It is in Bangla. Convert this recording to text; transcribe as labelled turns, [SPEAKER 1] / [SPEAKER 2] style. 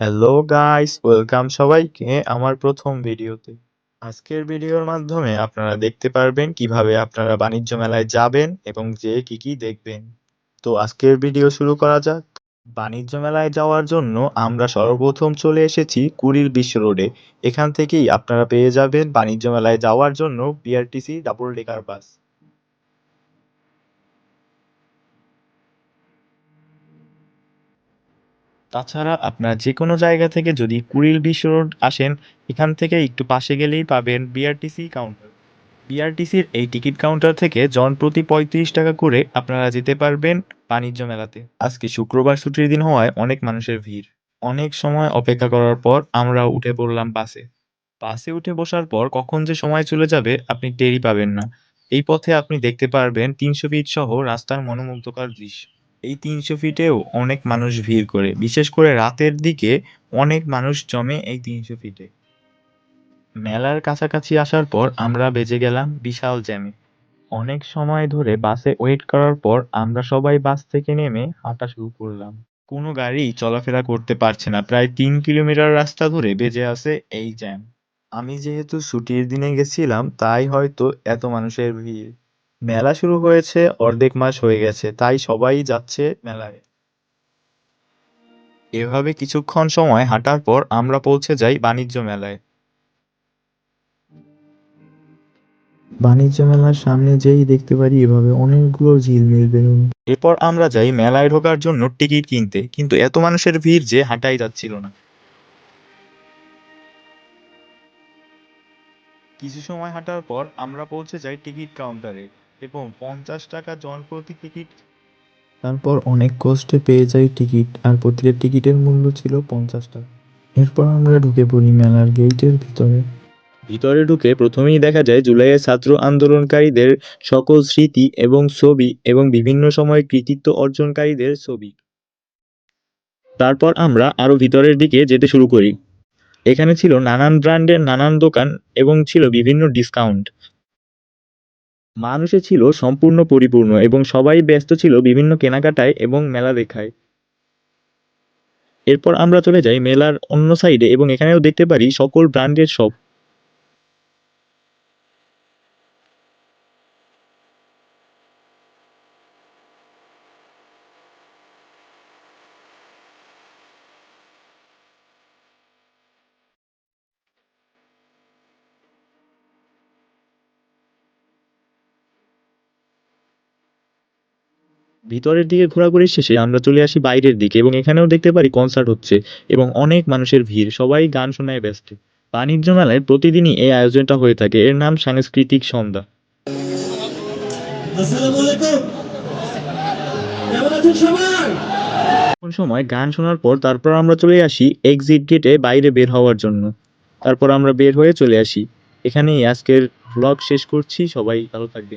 [SPEAKER 1] হ্যালো গাইস ওয়েলকাম সবাইকে আমার প্রথম ভিডিওতে। আজকের ভিডিওর মাধ্যমে আপনারা দেখতে পারবেন কীভাবে আপনারা বাণিজ্য মেলায় যাবেন এবং যে কি কি দেখবেন। তো আজকের ভিডিও শুরু করা যাক। বাণিজ্য মেলায় যাওয়ার জন্য আমরা সর্বপ্রথম চলে এসেছি কুড়িল বিশ্ব রোডে। এখান থেকেই আপনারা পেয়ে যাবেন বাণিজ্য মেলায় যাওয়ার জন্য বিআরটিসি ডাবল ডেকার বাস তাছাড়া আপনারা যে কোনো জায়গা থেকে যদি কুড়িল বিশ রোড আসেন, এখান থেকে একটু পাশে গেলেই পাবেন বিআরটিসি কাউন্টার বিআরটিসির এই টিকিট কাউন্টার থেকে জন প্রতি পঁয়ত্রিশ টাকা করে আপনারা যেতে পারবেন বাণিজ্য মেলাতে। আজকে শুক্রবার ছুটির দিন হওয়ায় অনেক মানুষের ভিড়। অনেক সময় অপেক্ষা করার পর আমরা উঠে পড়লাম বাসে। বাসে উঠে বসার পর কখন যে সময় চলে যাবে আপনি টেরই পাবেন না। এই পথে আপনি দেখতে পারবেন তিনশো ফিট সহ রাস্তার মনোমুগ্ধকর দৃশ্য। এই তিনশো ফিটেও অনেক মানুষ ভিড় করে। বিশেষ করে রাতের দিকে অনেক মানুষ জমে এই তিনশো ফিটে। মেলার কাছাকাছি আসার পর আমরা বেজে গেলাম বিশাল জ্যামে। অনেক সময় ধরে বাসে ওয়েট করার পর আমরা সবাই বাস থেকে নেমে হাঁটা শুরু করলাম। কোনো গাড়ি চলাফেরা করতে পারছে না। প্রায় তিন কিলোমিটার রাস্তা ধরে বেজে আছে এই জ্যাম। আমি যেহেতু ছুটির দিনে গেছিলাম, তাই হয়তো এত মানুষের ভিড়। মেলা শুরু হয়েছে অর্ধেক মাস হয়ে গেছে তাই সবাই যাচ্ছে মেলায়। এভাবে কিছুক্ষণ সময় হাঁটার পর আমরা পৌঁছে যাই বাণিজ্য মেলায়। বাণিজ্য মেলার সামনে যেই দেখতে পারি এভাবে অনেকগুলো ঝিলমিল বেলুন এরপর আমরা যাই মেলায় ঢোকার জন্য টিকিট কিনতে কিন্তু এত মানুষের ভিড় যে হাঁটাই যাচ্ছিল না। কিছু সময় হাঁটার পর আমরা পৌঁছে যাই টিকিট কাউন্টারে। এবং পঞ্চাশ টাকা জন প্রতি টিকিট। তারপর অনেক কষ্টে পেয়ে যাই টিকিট আর প্রতিটা টিকিটের মূল্য ছিল পঞ্চাশ টাকা। এরপর আমরা ঢুকে পড়ি মেলার গেটের ভিতরে। ভিতরে ঢুকে প্রথমেই দেখা যায় জুলাইয়ের ছাত্র আন্দোলনকারীদের সকল স্মৃতি এবং ছবি এবং বিভিন্ন সময় কৃতিত্ব অর্জনকারীদের ছবি। তারপর আমরা আরও ভিতরের দিকে যেতে শুরু করি। এখানে ছিল নানান ব্র্যান্ডের নানান দোকান এবং ছিল বিভিন্ন ডিসকাউন্ট। মানুষে ছিল সম্পূর্ণ পরিপূর্ণ এবং সবাই ব্যস্ত ছিল বিভিন্ন কেনাকাটায় এবং মেলা দেখায়। এরপর আমরা চলে যাই মেলার অন্য সাইডে এবং এখানেও দেখতে পারি সকল ব্র্যান্ডের শপ ভিতরের দিকে ঘোরাঘুরি শেষে আমরা চলে আসি বাইরের দিকে এবং এখানেও দেখতে পারি কনসার্ট হচ্ছে এবং অনেক মানুষের ভিড় সবাই গান শোনায় ব্যস্ত। বাণিজ্য মেলায় প্রতিদিনই এই আয়োজনটা হয়ে থাকে। এর নাম সাংস্কৃতিক সন্ধ্যা। সময় গান শোনার পর তারপর আমরা চলে আসি এক্সিট গেটে বাইরে বের হওয়ার জন্য। তারপর আমরা বের হয়ে চলে আসি। এখানেই আজকের ব্লগ শেষ করছি। সবাই ভালো থাকবে